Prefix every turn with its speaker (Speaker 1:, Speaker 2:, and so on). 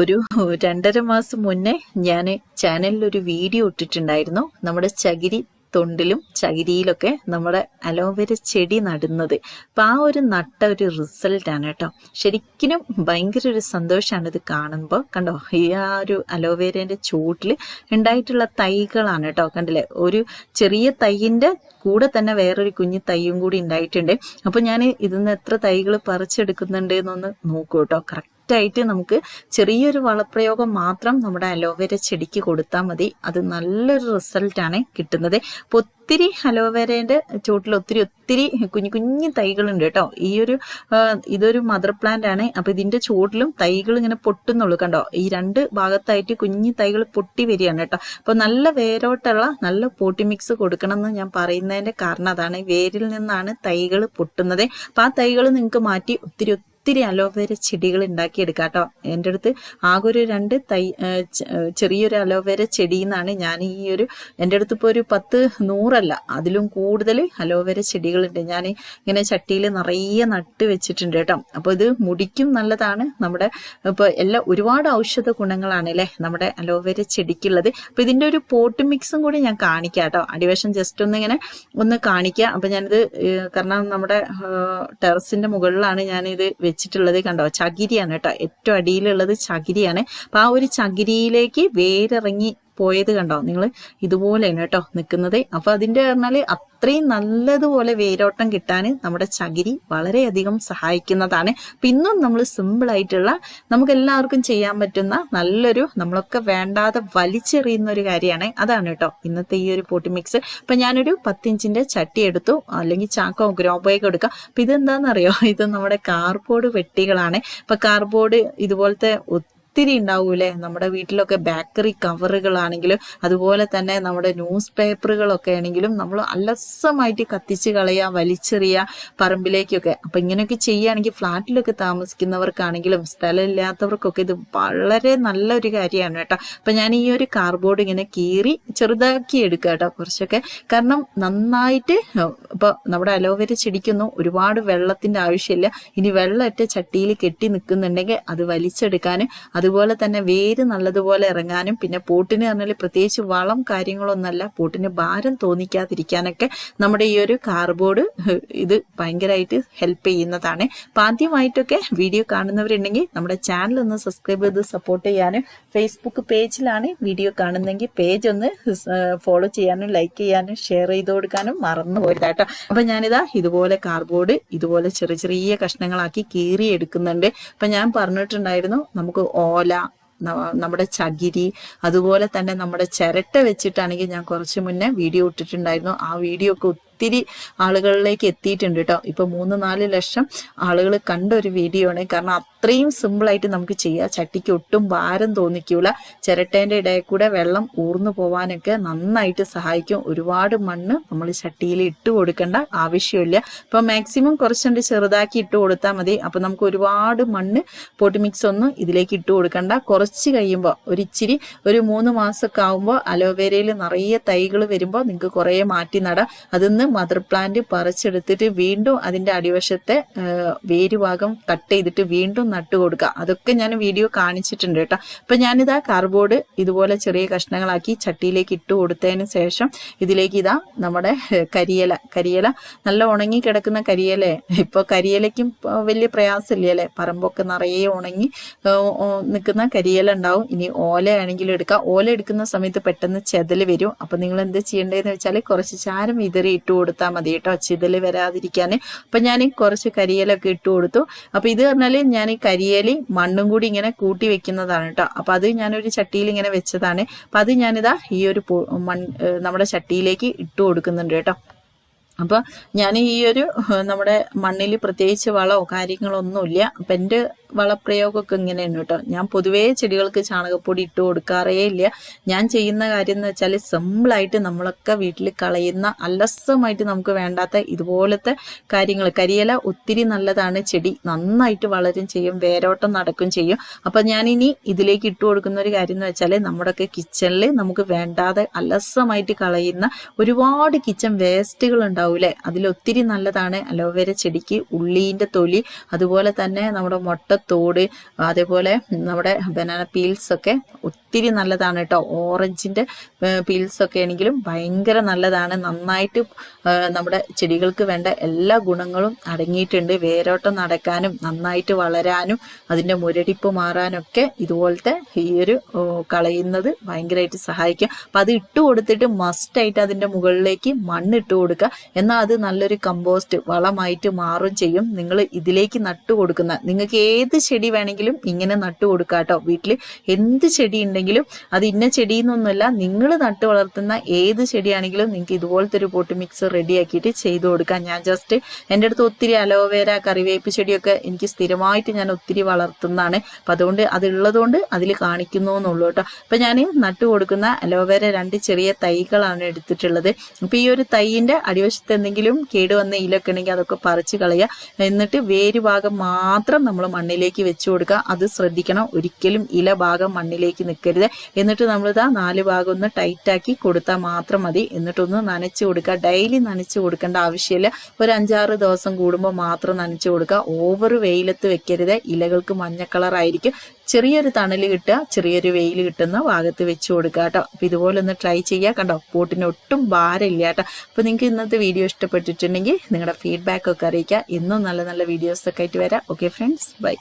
Speaker 1: ഒരു രണ്ടര മാസം മുന്നേ ഞാൻ ചാനലിൽ ഒരു വീഡിയോ ഇട്ടിട്ടുണ്ടായിരുന്നു. നമ്മുടെ ചകിരി തൊണ്ടിലും ചകിരിയിലൊക്കെ നമ്മുടെ അലോവേര ചെടി നടുന്നത്. അപ്പം ആ ഒരു നട്ട ഒരു റിസൾട്ടാണ് കേട്ടോ. ശരിക്കും ഭയങ്കര ഒരു സന്തോഷമാണ് ഇത് കാണുമ്പോൾ കണ്ടോ? ഈ ആ ഒരു അലോവേരേന്റെ ചൂട്ടിൽ ഉണ്ടായിട്ടുള്ള തൈകളാണ് കേട്ടോ. കണ്ടില്ലേ? ഒരു ചെറിയ തൈയിന്റെ കൂടെ തന്നെ വേറൊരു കുഞ്ഞു തൈയും കൂടി ഉണ്ടായിട്ടുണ്ട്. അപ്പോൾ ഞാൻ ഇതിൽ നിന്ന് എത്ര തൈകൾ പറിച്ചെടുക്കുന്നുണ്ട് എന്നൊന്ന് നോക്കൂ കേട്ടോ. കറക്റ്റ് ആയിട്ട് നമുക്ക് ചെറിയൊരു വളപ്രയോഗം മാത്രം നമ്മുടെ അലോവേര ചെടിക്ക് കൊടുത്താൽ മതി. അത് നല്ലൊരു റിസൾട്ടാണ് കിട്ടുന്നത്. അപ്പോൾ ഒത്തിരി അലോവേരേന്റെ ചുവട്ടിൽ ഒത്തിരി ഒത്തിരി കുഞ്ഞു കുഞ്ഞു തൈകളുണ്ട് കേട്ടോ. ഈ ഒരു ഇതൊരു മദർ പ്ലാന്റ് ആണ്. അപ്പോൾ ഇതിന്റെ ചുവട്ടിലും തൈകൾ ഇങ്ങനെ പൊട്ടുന്നുള്ളൂ കണ്ടോ? ഈ രണ്ട് ഭാഗത്തായിട്ട് കുഞ്ഞു തൈകൾ പൊട്ടി വരികയാണ് കേട്ടോ. അപ്പോൾ നല്ല വേരോട്ടുള്ള നല്ല പോട്ടി മിക്സ് കൊടുക്കണം എന്ന് ഞാൻ പറയുന്നതിന്റെ കാരണം അതാണ്. വേരിൽ നിന്നാണ് തൈകൾ പൊട്ടുന്നത്. അപ്പോൾ ആ തൈകൾ നിങ്ങൾക്ക് മാറ്റി ഒത്തിരി ഒത്തിരി അലോവേര ചെടികൾ ഉണ്ടാക്കിയെടുക്കാം കേട്ടോ എന്റെ അടുത്ത് ആകെ ഒരു രണ്ട് തൈ ചെറിയൊരു അലോവേര ചെടിയിൽ നിന്നാണ് ഞാൻ ഈ ഒരു എന്റെ അടുത്ത് ഇപ്പോൾ ഒരു പത്ത് നൂറല്ല അതിലും കൂടുതൽ അലോവേര ചെടികളുണ്ട്. ഞാൻ ഇങ്ങനെ ചട്ടിയിൽ നിറയെ നട്ട് വെച്ചിട്ടുണ്ട് കേട്ടോ. അപ്പോൾ ഇത് മുടിക്കും നല്ലതാണ്. നമ്മുടെ ഇപ്പോൾ എല്ലാ ഒരുപാട് ഔഷധ ഗുണങ്ങളാണ് അല്ലേ നമ്മുടെ അലോവേര ചെടിക്കുള്ളത്. അപ്പോൾ ഇതിന്റെ ഒരു പോട്ട് മിക്സും കൂടി ഞാൻ കാണിക്കാം കേട്ടോ. അടിവശം ജസ്റ്റ് ഒന്ന് ഇങ്ങനെ ഒന്ന് കാണിക്കുക അപ്പോൾ ഞാനിത് കാരണം നമ്മുടെ ടെറസിന്റെ മുകളിലാണ് ഞാനിത് വെച്ചിട്ടുള്ളത് കണ്ടോ? ചകിരിയാണ് കേട്ടോ. ഏറ്റവും അടിയിലുള്ളത് ചകിരിയാണ്. അപ്പം ആ ഒരു ചകിരിയിലേക്ക് വേരിറങ്ങി പോയത് കണ്ടോ? നിങ്ങൾ ഇതുപോലെയാണ് കേട്ടോ നിൽക്കുന്നത്. അപ്പോൾ അതിന്റെ പറഞ്ഞാൽ അത്രയും നല്ലതുപോലെ വേരോട്ടം കിട്ടാൻ നമ്മുടെ ചകിരി വളരെയധികം സഹായിക്കുന്നതാണ്. പിന്നും നമ്മൾ സിമ്പിളായിട്ടുള്ള നമുക്ക് എല്ലാവർക്കും ചെയ്യാൻ പറ്റുന്ന നല്ലൊരു നമ്മളൊക്കെ വേണ്ടാതെ വലിച്ചെറിയുന്ന ഒരു കാര്യമാണ്. അതാണ് കേട്ടോ ഇന്നത്തെ ഈ ഒരു പൊട്ടി മിക്സ് ഇപ്പൊ ഞാനൊരു പത്തിഞ്ചിന്റെ ചട്ടി എടുത്തു അല്ലെങ്കിൽ ചാക്കോ ഗ്രോ ബാഗ് എടുക്കാം. അപ്പം ഇതെന്താണെന്നറിയോ? ഇത് നമ്മുടെ കാർബോർഡ് വെട്ടികളാണ്. ഇപ്പൊ കാർബോർഡ് ഇതുപോലത്തെ ഒത്തിരി ഉണ്ടാവൂലേ നമ്മുടെ വീട്ടിലൊക്കെ ബേക്കറി കവറുകളാണെങ്കിലും അതുപോലെ തന്നെ നമ്മുടെ ന്യൂസ് പേപ്പറുകളൊക്കെ ആണെങ്കിലും നമ്മൾ അലസമായിട്ട് കത്തിച്ച് കളയുക വലിച്ചെറിയുക പറമ്പിലേക്കൊക്കെ. അപ്പം ഇങ്ങനെയൊക്കെ ചെയ്യുകയാണെങ്കിൽ ഫ്ലാറ്റിലൊക്കെ താമസിക്കുന്നവർക്കാണെങ്കിലും സ്ഥലമില്ലാത്തവർക്കൊക്കെ ഇത് വളരെ നല്ലൊരു കാര്യമാണ് കേട്ടോ. അപ്പം ഞാൻ ഈ ഒരു കാർബോർഡ് ഇങ്ങനെ കീറി ചെറുതാക്കി എടുക്കുക കേട്ടോ കുറച്ചൊക്കെ. കാരണം നന്നായിട്ട് ഇപ്പോൾ നമ്മുടെ അലോവേര ചെടിക്കൊന്നും ഒരുപാട് വെള്ളത്തിന്റെ ആവശ്യമില്ല. ഇനി വെള്ളമൊറ്റ ചട്ടിയിൽ കെട്ടി നിൽക്കുന്നുണ്ടെങ്കിൽ അത് വലിച്ചെടുക്കാൻ അതുപോലെ തന്നെ വേര് നല്ലതുപോലെ ഇറങ്ങാനും പിന്നെ പോട്ടിന് പറഞ്ഞാൽ പ്രത്യേകിച്ച് വളം കാര്യങ്ങളൊന്നല്ല പോട്ടിന് ഭാരം തോന്നിക്കാതിരിക്കാനൊക്കെ നമ്മുടെ ഈ ഒരു കാർബോർഡ് ഇത് ഭയങ്കരമായിട്ട് ഹെൽപ്പ് ചെയ്യുന്നതാണ്. അപ്പം ആദ്യമായിട്ടൊക്കെ വീഡിയോ കാണുന്നവരുണ്ടെങ്കിൽ നമ്മുടെ ചാനൽ ഒന്ന് സബ്സ്ക്രൈബ് ചെയ്ത് സപ്പോർട്ട് ചെയ്യാനും ഫേസ്ബുക്ക് പേജിലാണ് വീഡിയോ കാണുന്നെങ്കിൽ പേജ് ഒന്ന് ഫോളോ ചെയ്യാനും ലൈക്ക് ചെയ്യാനും ഷെയർ ചെയ്ത് കൊടുക്കാനും മറന്നു പോരുതാട്ടോ അപ്പം ഞാനിതാ ഇതുപോലെ കാർബോർഡ് ഇതുപോലെ ചെറിയ ചെറിയ കഷ്ണങ്ങളാക്കി കീറി എടുക്കുന്നുണ്ട് അപ്പം ഞാൻ പറഞ്ഞിട്ടുണ്ടായിരുന്നു നമുക്ക് ഓല നമ്മുടെ ചകിരി അതുപോലെ തന്നെ നമ്മുടെ ചിരട്ട വെച്ചിട്ടാണെങ്കിൽ ഞാൻ കുറച്ച് മുന്നേ വീഡിയോ ഇട്ടിട്ടുണ്ടായിരുന്നു. ആ വീഡിയോ ഒക്കെ ഒത്തിരി ആളുകളിലേക്ക് എത്തിയിട്ടുണ്ട് കേട്ടോ. ഇപ്പൊ മൂന്ന് നാല് ലക്ഷം ആളുകൾ കണ്ട ഒരു വീഡിയോ ആണ്. കാരണം അത്രയും സിമ്പിളായിട്ട് നമുക്ക് ചെയ്യാം. ചട്ടിക്ക് ഒട്ടും ഭാരം തോന്നിക്കൂല. ചിരട്ടേന്റെ ഇടയിൽ കൂടെ വെള്ളം ഊർന്നു പോവാനൊക്കെ നന്നായിട്ട് സഹായിക്കും. ഒരുപാട് മണ്ണ് നമ്മൾ ചട്ടിയിൽ ഇട്ട് കൊടുക്കേണ്ട ആവശ്യമില്ല. അപ്പോൾ മാക്സിമം കുറച്ചുകൊണ്ട് ചെറുതാക്കി ഇട്ട് കൊടുത്താൽ മതി. അപ്പോൾ നമുക്ക് ഒരുപാട് മണ്ണ് പോട്ട് മിക്സ് ഒന്നും ഇതിലേക്ക് ഇട്ട് കൊടുക്കണ്ട. കുറച്ച് കഴിയുമ്പോൾ ഒരു ഇച്ചിരി ഒരു മൂന്ന് മാസമൊക്കെ ആകുമ്പോൾ അലോവേരയിൽ നിറയെ തൈകൾ വരുമ്പോൾ നിങ്ങൾക്ക് കുറേ മാറ്റി നടാം. അതിന്ന് മദർ പ്ലാന്റ് പറിച്ചെടുത്തിട്ട് വീണ്ടും അതിന്റെ അടിവശത്തെ വേരുഭാഗം വേര് ഭാഗം കട്ട് ചെയ്തിട്ട് വീണ്ടും നട്ടു കൊടുക്കുക അതൊക്കെ ഞാൻ വീഡിയോ കാണിച്ചിട്ടുണ്ട് കേട്ടോ. അപ്പൊ ആ കാർബോർഡ് ഇതുപോലെ ചെറിയ കഷ്ണങ്ങളാക്കി ചട്ടിയിലേക്ക് ഇട്ട് കൊടുത്തതിന് ശേഷം ഇതിലേക്ക് ഇതാ നമ്മുടെ കരിയല. കരിയില നല്ല ഉണങ്ങി കിടക്കുന്ന കരിയില. ഇപ്പൊ കരിയിലയ്ക്കും വലിയ പ്രയാസമില്ല പറമ്പൊക്കെ നിറയെ ഉണങ്ങി നിൽക്കുന്ന കരിയില ഉണ്ടാവും. ഇനി ഓലയാണെങ്കിലും എടുക്കാം. ഓല എടുക്കുന്ന സമയത്ത് പെട്ടെന്ന് ചെതൽ വരും. അപ്പൊ നിങ്ങൾ എന്ത് ചെയ്യേണ്ടതെന്ന് വെച്ചാൽ കുറച്ച് ചാരം വിതറി ഇട്ട് കൊടുത്താൽ മതി കേട്ടോ. ചിതൽ വരാതിരിക്കാൻ അപ്പൊ ഞാൻ കുറച്ച് കരിയിലൊക്കെ ഇട്ട് കൊടുത്തു. അപ്പൊ ഇത് പറഞ്ഞാൽ ഞാൻ കരിയേലി മണ്ണും കൂടി ഇങ്ങനെ കൂട്ടി വെക്കുന്നതാണ് കേട്ടോ അപ്പൊ അത് ഞാനൊരു ചട്ടിയിൽ ഇങ്ങനെ വെച്ചതാണ്. അപ്പൊ അത് ഞാനിതാ ഈ ഒരു നമ്മുടെ ചട്ടിയിലേക്ക് ഇട്ട് കൊടുക്കുന്നുണ്ട് കേട്ടോ. അപ്പോൾ ഞാൻ ഈ ഒരു നമ്മുടെ മണ്ണിൽ പ്രത്യേകിച്ച് വളമോ കാര്യങ്ങളോ ഒന്നുമില്ല. അപ്പം എന്റെ വളപ്രയോഗമൊക്കെ ഇങ്ങനെയാണ് കേട്ടോ. ഞാൻ പൊതുവേ ചെടികൾക്ക് ചാണകപ്പൊടി ഇട്ട് കൊടുക്കാറേ ഇല്ല. ഞാൻ ചെയ്യുന്ന കാര്യം എന്ന് വെച്ചാൽ സിമ്പിളായിട്ട് നമ്മളൊക്കെ വീട്ടിൽ കളയുന്ന അലസമായിട്ട് നമുക്ക് വേണ്ടാത്ത ഇതുപോലത്തെ കാര്യങ്ങൾ കരിയില ഒത്തിരി നല്ലതാണ് ചെടി. നന്നായിട്ട് വളരും ചെയ്യും വേരോട്ടം നടക്കും ചെയ്യും. അപ്പൊ ഞാൻ ഇനി ഇതിലേക്ക് ഇട്ട് കൊടുക്കുന്ന ഒരു കാര്യം എന്ന് വെച്ചാൽ നമ്മുടെയൊക്കെ കിച്ചണിൽ നമുക്ക് വേണ്ടാതെ അലസമായിട്ട് കളയുന്ന ഒരുപാട് കിച്ചൺ വേസ്റ്റുകൾ ഉണ്ടാവൂലേ അതിൽ ഒത്തിരി നല്ലതാണ്. അലോവേര ചെടിക്ക് ഉള്ളീന്റെ തൊലി അതുപോലെ തന്നെ നമ്മുടെ മുട്ട മുട്ടത്തോട് അതേപോലെ നമ്മുടെ ബനാന പീൽസ് ഒക്കെ ഒത്തിരി നല്ലതാണ് കേട്ടോ. ഓറഞ്ചിന്റെ പീൽസ് ഒക്കെ ആണെങ്കിലും ഭയങ്കര നല്ലതാണ്. നന്നായിട്ട് നമ്മുടെ ചെടികൾക്ക് വേണ്ട എല്ലാ ഗുണങ്ങളും അടങ്ങിയിട്ടുണ്ട്. വേരോട്ടം നടക്കാനും നന്നായിട്ട് വളരാനും അതിന്റെ മുരടിപ്പ് മാറാനൊക്കെ ഇതുപോലത്തെ ഈ ഒരു കളയുന്നത് ഭയങ്കരമായിട്ട് സഹായിക്കും. അപ്പം അത് ഇട്ട് കൊടുത്തിട്ട് മസ്റ്റായിട്ട് അതിന്റെ മുകളിലേക്ക് മണ്ണ് ഇട്ട് കൊടുക്കുക. എന്നാൽ അത് നല്ലൊരു കമ്പോസ്റ്റ് വളമായിട്ട് മാറും ചെയ്യും. നിങ്ങൾ ഇതിലേക്ക് നട്ടു കൊടുക്കുന്ന നിങ്ങൾക്ക് ഏത് ചെടി വേണമെങ്കിലും ഇങ്ങനെ നട്ടു കൊടുക്കുക കേട്ടോ. വീട്ടിൽ എന്ത് ചെടി ഉണ്ടെങ്കിലും അത് ഇന്ന ചെടി എന്നൊന്നുമല്ല നിങ്ങൾ നട്ടു വളർത്തുന്ന ഏത് ചെടിയാണെങ്കിലും നിങ്ങൾക്ക് ഇതുപോലത്തെ ഒരു പോട്ട് മിക്സ് റെഡിയാക്കിയിട്ട് ചെയ്തു കൊടുക്കാം. ഞാൻ ജസ്റ്റ് എന്റെ അടുത്ത് ഒത്തിരി അലോവേര കറിവേപ്പ് ചെടിയൊക്കെ എനിക്ക് സ്ഥിരമായിട്ട് ഞാൻ ഒത്തിരി വളർത്തുന്നതാണ്. അപ്പം അതുകൊണ്ട് അതുള്ളതുകൊണ്ട് അതിൽ കാണിക്കുന്നു എന്നുള്ളൂ കേട്ടോ. അപ്പം ഞാൻ നട്ടു കൊടുക്കുന്ന അലോവേര രണ്ട് ചെറിയ തൈകളാണ് എടുത്തിട്ടുള്ളത്. അപ്പം ഈ ഒരു തൈയിന്റെ അടിവശത്ത് എന്തെങ്കിലും കേടുവന്ന ഇലൊക്കെ ഉണ്ടെങ്കിൽ അതൊക്കെ പറിച്ച് കളയുക. എന്നിട്ട് വേര് ഭാഗം മാത്രം നമ്മൾ മണ്ണിലേക്ക് വെച്ച് കൊടുക്കുക. അത് ശ്രദ്ധിക്കണം. ഒരിക്കലും ഇല ഭാഗം മണ്ണിലേക്ക് നിൽക്കരുത്. എന്നിട്ട് നമ്മൾ ഇതാ നാല് ഭാഗം ഒന്ന് ടൈറ്റാക്കി കൊടുത്താൽ മാത്രം മതി. എന്നിട്ടൊന്ന് നനച്ചു കൊടുക്കുക. ഡെയിലി നനച്ച് കൊടുക്കേണ്ട ആവശ്യമില്ല. ഒരു അഞ്ചാറ് ദിവസം കൂടുമ്പോൾ മാത്രം നനച്ച് കൊടുക്കുക. ഓവർ വെയിലത്ത് വെക്കരുത്. ഇലകൾക്ക് മഞ്ഞ കളറായിരിക്കും ചെറിയൊരു തണൽ കിട്ടുക ചെറിയൊരു വെയിൽ കിട്ടുന്ന ഭാഗത്ത് വെച്ച് കൊടുക്കുക കേട്ടോ. അപ്പം ഇതുപോലെ ഒന്ന് ട്രൈ ചെയ്യുക കണ്ടോ? പോട്ടിന് ഒട്ടും ഭാരമില്ല കേട്ടോ. അപ്പോൾ നിങ്ങൾക്ക് ഇന്നത്തെ വീഡിയോ ഇഷ്ടപ്പെട്ടിട്ടുണ്ടെങ്കിൽ നിങ്ങളുടെ ഫീഡ്ബാക്ക് ഒക്കെ അറിയിക്കുക. ഇന്നും നല്ല നല്ല വീഡിയോസൊക്കെ ആയിട്ട് വരാം. Okay friends bye